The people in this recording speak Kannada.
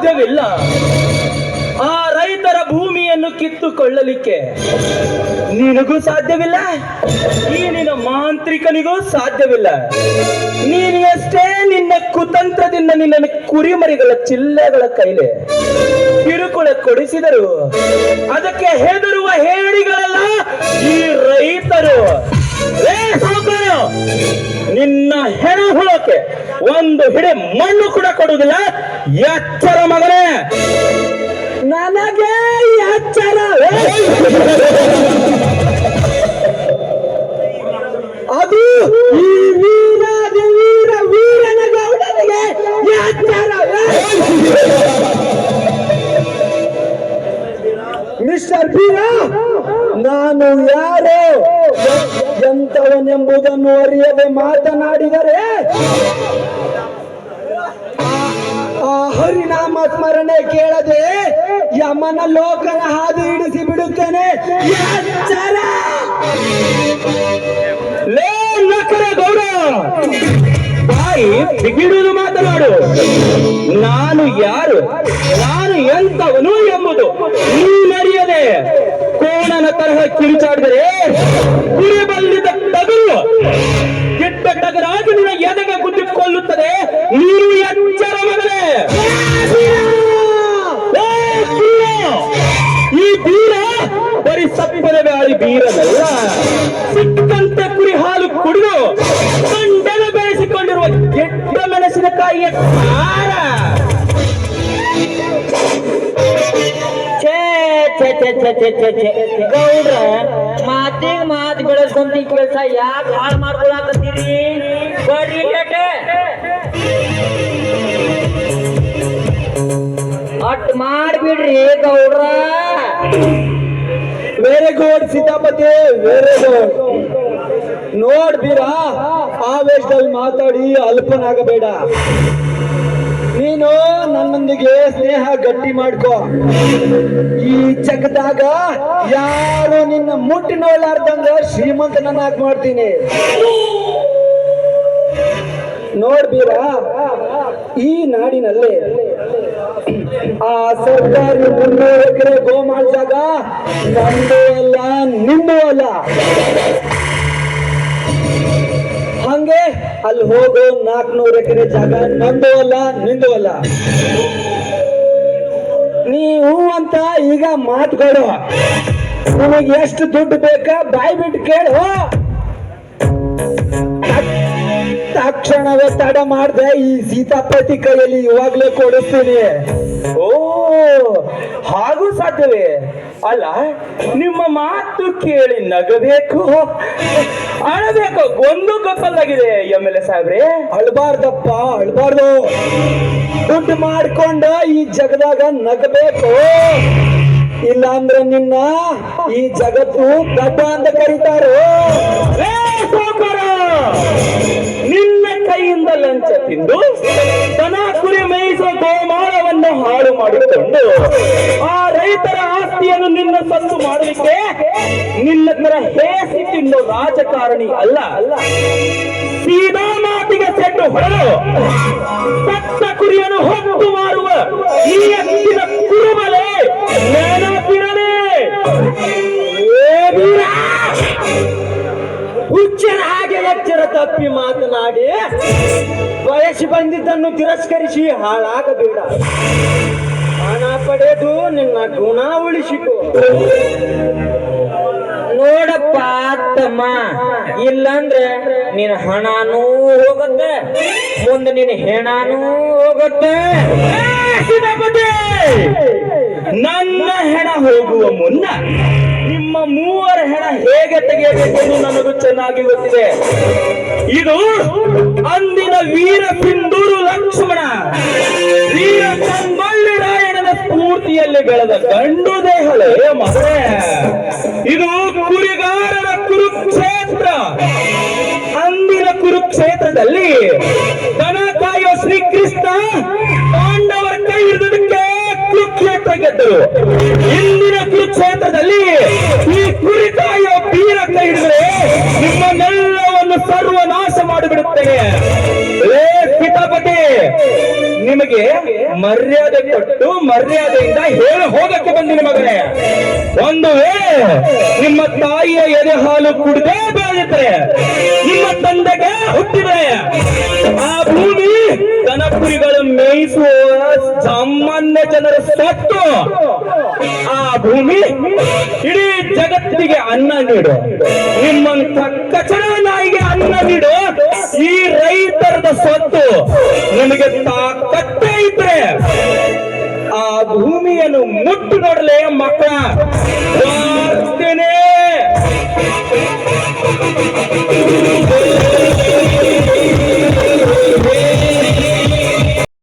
ಸಾಧ್ಯವಿಲ್ಲ. ಆ ರೈತರ ಭೂಮಿಯನ್ನು ಕಿತ್ತುಕೊಳ್ಳಲಿಕ್ಕೆ ನಿನಗೂ ಸಾಧ್ಯವಿಲ್ಲ? ನಿನ್ನ ಮಾಂತ್ರಿಕನಿಗೂ ಸಾಧ್ಯವಿಲ್ಲ. ನೀನು ನಿನ್ನ ಕುತಂತ್ರದಿಂದ ನಿನ್ನ ಕುರಿಮರಿಗಳ ಚಿಲ್ಲೆಗಳ ಕೈಲೆ ಕಿರುಕುಳ ಕೊಡಿಸಿದರು, ಅದಕ್ಕೆ ಹೆದರುವ ಹೇಳಿಗಳೆಲ್ಲ ಈ ರೈತರು. ನಿನ್ನ ಹೆಣ ಹುಳಕ್ಕೆ ಒಂದು ಹಿಡಿ ಮಣ್ಣು ಕೂಡ ಕೊಡುವುದಿಲ್ಲ. ಎಚ್ಚರ ಮಗನೇ. ನನಗೆ ಎಚ್ಚರ ಅದು ಈ ವೀರಾದಿ ವೀರ ವೀರನ ಗೌಡನಿಗೆ ಎಚ್ಚರ ಮಿಸ್ಟರ್ ಬೀರ ನಾನು ಯಾರು? ಎಂತವನೆಂಬುದನ್ನು ಅರಿಯದೆ ಮಾತನಾಡಿದರೆ ಹರಿನಾಮ ಸ್ಮರಣೆ ಕೇಳದೆ ಯಮನ ಲೋಕನ ಹಾದು ಹಿಡಿಸಿ ಬಿಡುತ್ತೇನೆ! ಲೇ ಗೌಡ ಬಾಯಿ ಬಿಗಿಡುವುದು ಮಾತನಾಡು. ನಾನು ಯಾರು? ನಾನು ಎಂತವನು ಎಂಬುದು ನೀನರಿಯದೆ. ಕೋಣನ ತರಹ ಕಿರುಚಾಡಿದರೆ ಗುರಿ ಬಂದಿದ್ದ ಟಗರು ಕೆಟ್ಟ ಟಗರಾಗಿ ಬೀರನಲ್ಲ ಸಿಕ್ಕಂತ ಕುರಿ ಹಾಲು ಕುಡಿದು ಗಂಡನ ಬೆಳೆಸಿಕೊಂಡಿರುವ ಕೆಟ್ಟ ಮೆಣಸಿನಕಾಯಿಯ ಖಾರ. ಗೌಡ್ರ, ಮಾತಿಗೆ ಮಾತು ಬೆಳೆಸ್ಕೊಂತ ಈ ಕೆಲಸ ಯಾಕೆ ಹಾಳು ಮಾಡ್ಕೊಳಕತ್ತೀರಿ? ಬರ್ರಿ ಅಟ್ ಮಾಡ್ಬಿಡ್ರಿ ಗೌಡ್ರ. Very good Sitapati very good ನೋಡ್ತೀರಾ? ಆವೇಶದಲ್ಲಿ ಮಾತಾಡಿ ಅಲ್ಪನಾಗಬೇಡ. ನೀನು ನನ್ನೊಂದಿಗೆ ಸ್ನೇಹ ಗಟ್ಟಿ ಮಾಡ್ಕೋ. ಈ ಚಕದಾಗ ಯಾರು ನಿನ್ನ ಮುಟ್ಟಿ ನೋಡ್ಲಾರ್ದಂಗ ಶ್ರೀಮಂತನನ್ನಾಗಿ ಮಾಡ್ತೀನಿ. ನೋಡ್ಬೀರಾ ಈ ನಾಡಿನಲ್ಲಿ ಆ ಸರ್ಕಾರಿ ಮುನ್ನೂರು ಎಕರೆ ಗೋ ಮಾಡಿದಾಗ ನಂದು ಅಲ್ಲ ನಿಂದು ಅಲ್ಲ. ಹಂಗೆ ಅಲ್ಲಿ ಹೋಗೋ ನಾಲ್ಕನೂರು ಎಕರೆ ಜಾಗ ನಂದು ಅಲ್ಲ, ನಿಂದು ಅಲ್ಲ. ನೀವು ಅಂತ ಈಗ ಮಾತುಗಳು ನಿಮಗೆ ಎಷ್ಟು ದುಡ್ಡು ಬೇಕಾ? ಬಾಯ್ಬಿಟ್ಟು ಕೇಳು. ತಕ್ಷಣವೇ ತಡ ಮಾಡ್ದೆ ಈ ಸೀತಾಪತಿ ಕೈಯಲ್ಲಿ ಇವಾಗ್ಲೇ ಕೊಡಿಸ್ತೀನಿ. ಓ ಹಾಗೂ ಸಾಧ್ಯವೇ? ಅಲ್ಲ ನಿಮ್ಮ ಮಾತು ಕೇಳಿ ನಗಬೇಕು ಅಳಬೇಕು ಗೊಂದು ಗೊತ್ತಲ್ಲಾಗಿದೆ ಎಂ ಎಲ್ ಎ ಸಾಹೇಬ್ರೆ. ಅಳ್ಬಾರ್ದಪ್ಪ ಅಳ್ಬಾರ್ದು. ದುಡ್ಡು ಮಾಡ್ಕೊಂಡ ಈ ಜಗದಾಗ ನಗಬೇಕು. ಇಲ್ಲ ಅಂದ್ರೆ ನಿನ್ನ ಈ ಜಗತ್ತು ಗಡ್ಡ ಅಂತ ಕರೀತಾರೋ. ಆ ರೈತರ ಆಸ್ತಿಯನ್ನು ನಿನ್ನ ಸತ್ತು ಮಾಡಲಿಕ್ಕೆ ನಿನ್ನ ತರ ಹೇಸಿ ತಿನ್ನೋ ರಾಜಕಾರಣಿ ಅಲ್ಲ. ಸೀದಾ ಮಾತಿಗೆ ಸೆಟ್ಟು ಹೊರಡು ಸತ್ತ ಕುರಿಯನ್ನು ಹೊತ್ತು ಮಾರುವ ಈ ಎತ್ತಿನ ಕುರುಬಲೆ ನೆನಪಿರಲಿ ಹುಚ್ಚರ ಹಾಗೆ ಎಚ್ಚರ ತಪ್ಪಿ ಮಾತನಾಡಿ ಬಯಸಿ ಬಂದಿದ್ದನ್ನು ತಿರಸ್ಕರಿಸಿ ಹಾಳಾಗಬೇಡ. ಹಣ ಪಡೆದು ನಿನ್ನ ಗುಣ ಉಳಿಸಿಕೊ. ನೋಡಪ್ಪ ತಮ್ಮ ಇಲ್ಲಂದ್ರೆ ನಿನ್ನ ಹಣನೂ ಹೋಗುತ್ತೆ, ಮುಂದೆ ನಿನ್ನ ಹೆಣನೂ ಹೋಗುತ್ತೆ. ನನ್ನ ಹೆಣ ಹೋಗುವ ಮುನ್ನ ನಿಮ್ಮ ಮೂವರ ಹೆಣ ಹೇಗೆ ತೆಗೆಯಬೇಕೆಂದು ನನಗೂ ಚೆನ್ನಾಗಿ ಗೊತ್ತಿದೆ. ಇದು ಅಂದಿನ ವೀರ ಬಿಂದೂರು ಲಕ್ಷ್ಮಣ. ಸ್ಫೂರ್ತಿಯಲ್ಲಿ ಬೆಳೆದ ಗಂಡು ದೇಹಲೇ ಮಗನೇ ಇದು ಕುರಿಗಾರರ ಕುರುಕ್ಷೇತ್ರ. ಅಂದಿನ ಕುರುಕ್ಷೇತ್ರದಲ್ಲಿ ದನ ಕಾಯುವ ಶ್ರೀಕೃಷ್ಣ ಪಾಂಡವರ ಕೈ ಹಿಡಿದಕ್ಕೆ ಕುರುಕ್ಷೇತ್ರ ಗೆದ್ದರು. ಇಂದಿನ ಕುರುಕ್ಷೇತ್ರದಲ್ಲಿ ಈ ಕುರಿ ಕಾಯುವ ಬೀರ ಕೈ ಹಿಡಿದರೆ ನಿಮ್ಮನ್ನೆಲ್ಲವನ್ನು ಸರ್ವನಾಶ ಮಾಡಿಬಿಡುತ್ತೇನೆ. ನಿನಗೆ ಮರ್ಯಾದೆ ಕೊಟ್ಟು ಮರ್ಯಾದೆಯಿಂದ ಹೇಳಿ ಹೋಗಕ್ಕೆ ಬಂದಿನ ಮಗನೇ. ಒಂದು ವೇಳೆ ನಿಮ್ಮ ತಾಯಿಯ ಎದೆ ಹಾಲು ಕುಡಿದೇ ಬೆಳೆದಿದ್ರೆ, ನಿಮ್ಮ ತಂದೆಗೆ ಹುಟ್ಟಿದ್ರೆ, ಆ ಭೂಮಿ ದನಕುರಿಗಳು ಮೇಯಿಸುವ ಸಾಮಾನ್ಯ ಜನರ ಸತ್ತು ಆ ಭೂಮಿ ಇಡೀ ಜಗತ್ತಿಗೆ ಅನ್ನ ನೀಡು. ನಿಮ್ಮಂತ ಕಚಡ ಸ್ವತ್ತು ನಿಮಗೆ ತಾಕತ್ತೇ ಇದ್ರೆ ಆ ಭೂಮಿಯನ್ನು ಮುಟ್ಟು ನೋಡಲೇ ಮಕ್ಕಳ. ಬಾರ್ತೇನೆ